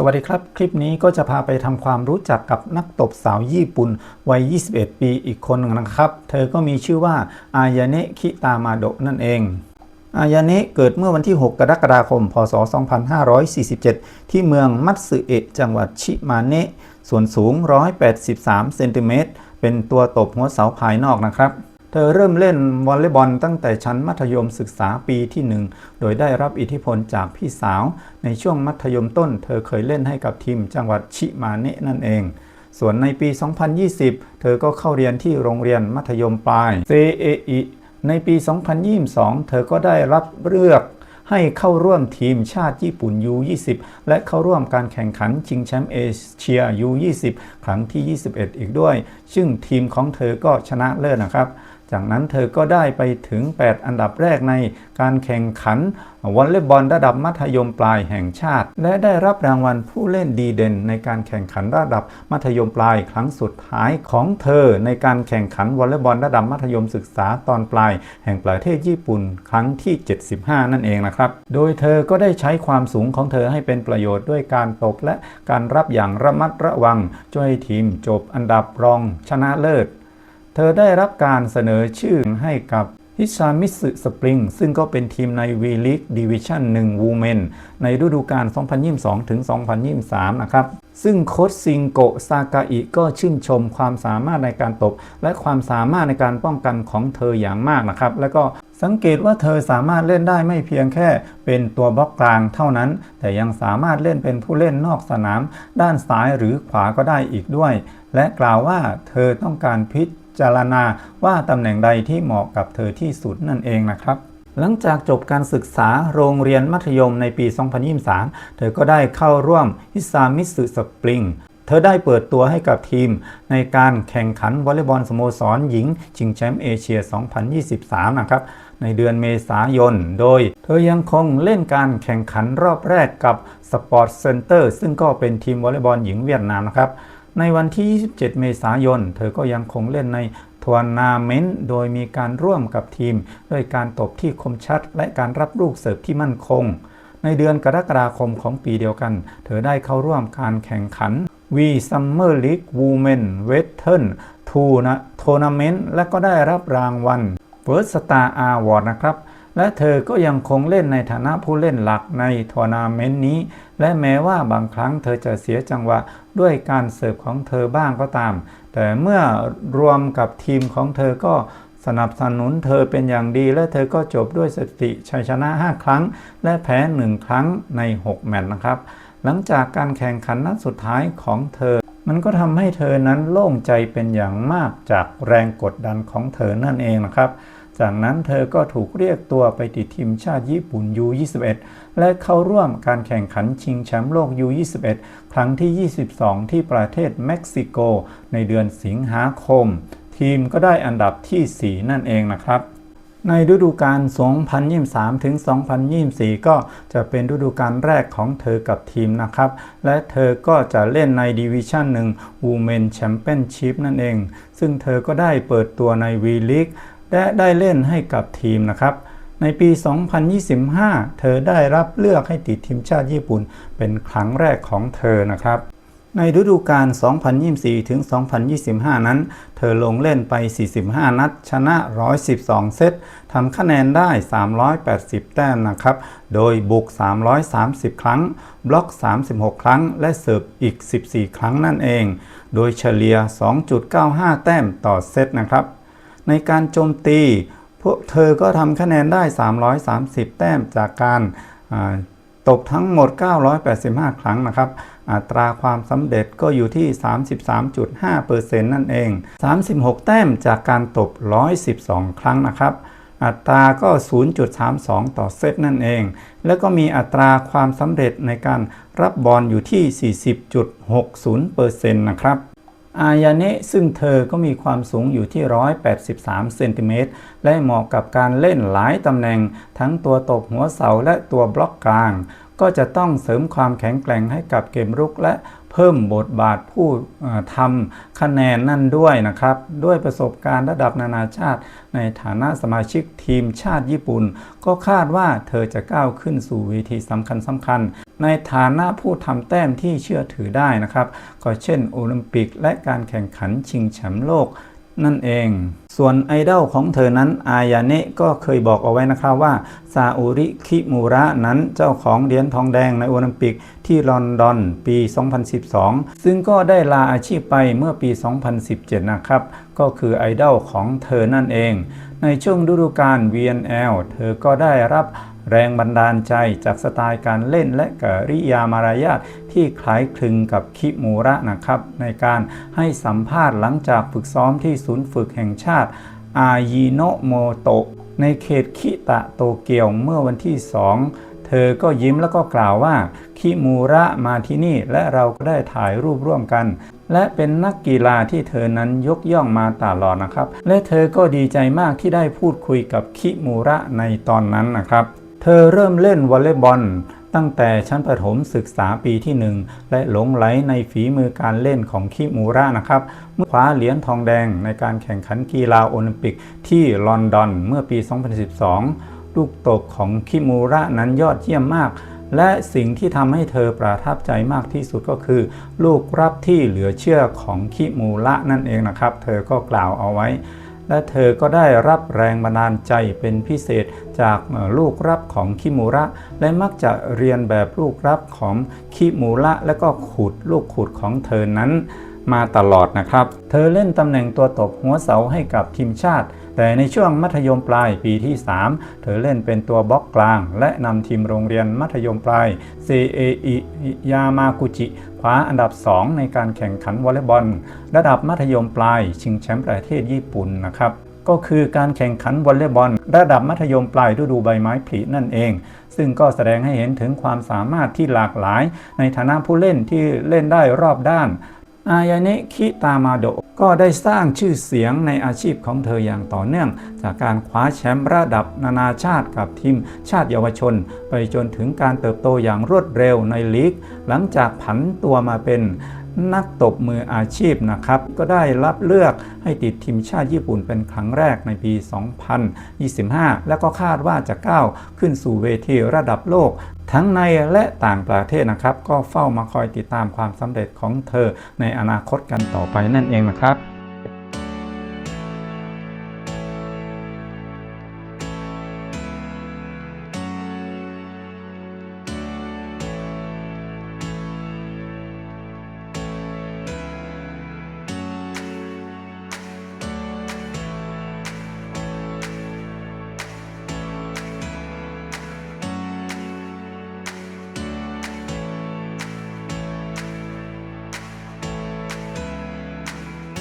สวัสดีครับ คลิปนี้ก็จะพาไปทำความรู้จักกับนักตบสาวญี่ปุ่น วัย 21 ปีอีกคนหนึ่งนะครับ เธอก็มีชื่อว่า อายาเนะคิตามาโดะนั่นเอง อายาเนะเกิดเมื่อวันที่ 6 กรกฎาคม พศ 2547 ที่เมืองมัตสึเอะจังหวัดชิมาเนะ ส่วนสูง 183 เซนติเมตร เป็นตัวตบหัวเสาภายนอกนะครับ เธอเริ่มเล่นวอลเลย์บอลตั้งแต่ชั้นมัธยมศึกษาปีที่ 1 โดยได้รับอิทธิพลจากพี่สาว ในช่วงมัธยมต้น เธอเคยเล่นให้กับทีมจังหวัดชิมาเนะนั่นเอง ส่วนในปี 2020 เธอก็เข้าเรียนที่โรงเรียนมัธยมปลาย CAE ในปี 2022 เธอก็ได้รับเลือกให้เข้าร่วมทีมชาติญี่ปุ่น U20 และเข้าร่วมการแข่งขันชิงแชมป์เอเชีย U20 ครั้งที่ 21 อีกด้วย ซึ่งทีมของเธอก็ชนะเลิศนะครับ จากนั้นเธอก็ได้ไปถึง 8 อันดับแรกในการแข่งขันวอลเลย์บอลระดับมัธยมปลายแห่งชาติ และได้รับรางวัลผู้เล่นดีเด่น ในการแข่งขันระดับมัธยมปลายครั้งสุดท้ายของเธอ ในการแข่งขันวอลเลย์บอลระดับมัธยมศึกษาตอนปลาย แห่งประเทศญี่ปุ่นครั้งที่ 75 นั่นเองนะครับ โดยเธอก็ได้ใช้ความสูงของเธอให้เป็นประโยชน์ด้วยการตบและการรับอย่างระมัดระวังช่วยทีมจบอันดับรองชนะเลิศ เธอได้รับการเสนอชื่อให้กับฮิซามิสึสปริงซึ่งก็เป็นทีมใน V League Division 1 Women ในฤดูกาล 2022 ถึง 2023 นะครับ ซึ่งโค้ชซิงโกะซากาอิก็ชื่นชมความสามารถในการตบ และความสามารถในการป้องกันของเธออย่างมากนะครับ แล้วก็สังเกตว่าเธอสามารถเล่นได้ไม่เพียงแค่เป็นตัวบล็อกกลางเท่านั้น แต่ยังสามารถเล่นเป็นผู้เล่นนอกสนาม ด้านซ้ายหรือขวาก็ได้อีกด้วย และกล่าวว่าเธอต้องการพิจารณาว่าตำแหน่งใดที่เหมาะกับเธอที่สุดนั่นเองนะครับหลังจากจบการศึกษาโรงเรียนมัธยมในปี 2023 เธอก็ได้เข้าร่วมฮิซามิสึสปริง เธอได้เปิดตัวให้กับทีม ในการแข่งขันวอลเลย์บอลสโมสรหญิงชิงแชมป์เอเชีย 2023 นะครับ ในเดือนเมษายน โดยเธอยังคงเล่นการแข่งขันรอบแรกกับสปอร์ตเซ็นเตอร์ซึ่งก็เป็นทีมวอลเลย์บอลหญิงเวียดนามนะครับ ในวันที่ 27 เมษายน เธอก็ยังคงเล่นในทัวร์นาเมนต์โดยมีการร่วมกับทีม ด้วยการตบที่คมชัด และการรับลูกเสิร์ฟที่มั่นคง ในเดือนกรกฎาคมของปีเดียวกัน เธอได้เข้าร่วมการแข่งขัน V Summer League Women Western Tournament และก็ได้รับรางวัล First Star Award นะครับ และเธอก็ยังคงเล่นในฐานะผู้เล่นหลักในทัวร์นาเมนต์นี้ และแม้ว่าบางครั้งเธอจะเสียจังหวะด้วยการเสิร์ฟของเธอบ้างก็ตาม แต่เมื่อรวมกับทีมของเธอก็สนับสนุนเธอเป็นอย่างดี และเธอก็จบด้วยสติชัยชนะ 5 ครั้ง และแพ้ 1 ครั้งใน 6 แมตช์นะครับ หลังจากการแข่งขันนัดสุดท้ายของเธอ มันก็ทำให้เธอนั้นโล่งใจเป็นอย่างมากจากแรงกดดันของเธอนั่นเองนะครับ จากนั้นเธอก็ถูกเรียกตัวไปติดทีมชาติญี่ปุ่น U21 และเข้าร่วมการแข่งขันชิงแชมป์โลก U21 ครั้งที่ 22 ที่ประเทศเม็กซิโก ในเดือนสิงหาคม ทีมก็ได้อันดับที่ 4 นั่นเองนะครับในฤดูกาล 2023 ถึง 2024 ก็จะเป็นฤดูกาลแรกของเธอกับทีมนะครับ และเธอก็จะเล่นในดิวิชั่นหนึ่ง Women Championship นั่นเอง ซึ่งเธอก็ได้เปิดตัวใน V League และได้เล่นให้กับทีมนะครับ ในปี 2025 เธอได้รับเลือกให้ติดทีมชาติญี่ปุ่น เป็นครั้งแรกของเธอนะครับในฤดูกาล 2024 ถึง 2025 นั้น เธอลงเล่นไป 45 นัด ชนะ 112 เซต ทำคะแนนได้ 380 แต้มนะครับ โดยบุก 330 ครั้ง บล็อก 36 ครั้ง และเสิร์ฟอีก 14 ครั้งนั่นเอง โดยเฉลี่ย 2.95 แต้มต่อเซตนะครับ ในการโจมตี พวกเธอก็ทำคะแนนได้ 330 แต้มจากการตบทั้งหมด 985 ครั้งนะครับ อัตราความสำเร็จก็อยู่ที่ 33.5%นั่นเอง 36 แต้มจากการตบ 112 ครั้งนะครับ อัตราก็ 0.32 ต่อเซตนั่นเอง แล้วก็มีอัตราความสำเร็จในการรับบอลอยู่ที่ 40.60%นะครับ อายาเนะซึ่งเธอก็มีความสูงอยู่ที่ 183 เซนติเมตร และเหมาะกับการเล่นหลายตำแหน่ง ทั้งตัวตบหัวเสาและตัวบล็อกกลาง ก็จะต้องเสริมความแข็งแกร่งให้กับเกมรุกและเพิ่มบทบาทผู้ทำคะแนนนั่นด้วยนะครับ ด้วยประสบการณ์ระดับนานาชาติ ในฐานะสมาชิกทีมชาติญี่ปุ่น ก็คาดว่าเธอจะก้าวขึ้นสู่เวทีสำคัญสำคัญ ในฐานะผู้ทำแต้มที่เชื่อถือได้นะครับ ก็เช่นโอลิมปิกและการแข่งขันชิงแชมป์โลกนั่นเอง ส่วนไอดอลของเธอนั้นอายาเนะก็เคยบอกเอาไว้นะครับว่า ซาอุริคิมูระนั้นเจ้าของเหรียญทองแดงในโอลิมปิกที่ลอนดอนปี 2012 ซึ่งก็ได้ลาอาชีพไปเมื่อปี 2017 นะครับ ก็คือไอดอลของเธอนั่นเอง ในช่วงฤดูกาล VNL เธอก็ได้รับ แรงบันดาลใจจากสไตล์การเล่นและกริยามารยาทที่คล้ายคลึงกับคิมูระนะครับ ในการให้สัมภาษณ์หลังจากฝึกซ้อมที่ศูนย์ฝึกแห่งชาติอายิโนโมโตะในเขตคิตะโตเกียวเมื่อวันที่ 2 เธอก็ยิ้มแล้วก็กล่าวว่า คิมูระมาที่นี่และเราก็ได้ถ่ายรูปร่วมกัน และเป็นนักกีฬาที่เธอนั้นยกย่องมาตลอดนะครับ และเธอก็ดีใจมากที่ได้พูดคุยกับคิมูระในตอนนั้นนะครับ เธอเริ่มเล่นวอลเลย์บอลตั้งแต่ชั้นประถมศึกษาปีที่ 1 และหลงไหลในฝีมือการเล่นของคิมูระนะครับเมื่อคว้าเหรียญทองแดงในการแข่งขันกีฬาโอลิมปิกที่ลอนดอนเมื่อปี 2012 ลูกตบของคิมูระนั้นยอดเยี่ยมมาก และสิ่งที่ทำให้เธอประทับใจมากที่สุดก็คือ ลูกรับที่เหลือเชื่อของคิมูระนั่นเองนะครับ เธอก็กล่าวเอาไว้ และเธอก็ได้รับแรงบันดาลใจเป็นพิเศษจากลูกรับของคิมูระ และมักจะเรียนแบบลูกรับของคิมูระ และก็ขุดลูกขุดของเธอนั้นมาตลอดนะครับ เธอเล่นตำแหน่งตัวตบหัวเสาให้กับทีมชาติ แต่ในช่วงมัธยมปลายปีที่ 3 เธอเล่นเป็นตัวบล็อกกลาง และนำทีมโรงเรียนมัธยมปลาย CAE ยามากุจิ คว้าอันดับ 2 ในการแข่งขันวอลเลย์บอล ระดับมัธยมปลาย ชิงแชมป์ประเทศญี่ปุ่นนะครับก็คือการแข่งขันวอลเลย์บอล ระดับมัธยมปลายฤดูใบไม้ผลินั่นเอง ซึ่งก็แสดงให้เห็นถึงความสามารถที่หลากหลาย ในฐานะผู้เล่นที่เล่นได้รอบด้าน อายาเนะคิตามาโดก็ได้สร้างชื่อเสียงในอาชีพของเธออย่างต่อเนื่อง จากการคว้าแชมป์ระดับนานาชาติกับทีมชาติเยาวชน ไปจนถึงการเติบโตอย่างรวดเร็วในลีก หลังจากผันตัวมาเป็น นักตบมืออาชีพนะครับ ก็ได้รับเลือกให้ติดทีมชาติญี่ปุ่นเป็นครั้งแรกในปี 2025 และก็คาดว่าจะก้าวขึ้นสู่เวทีระดับโลก ทั้งในและต่างประเทศนะครับ ก็เฝ้ามาคอยติดตามความสำเร็จของเธอในอนาคตกันต่อไปนั่นเองนะครับ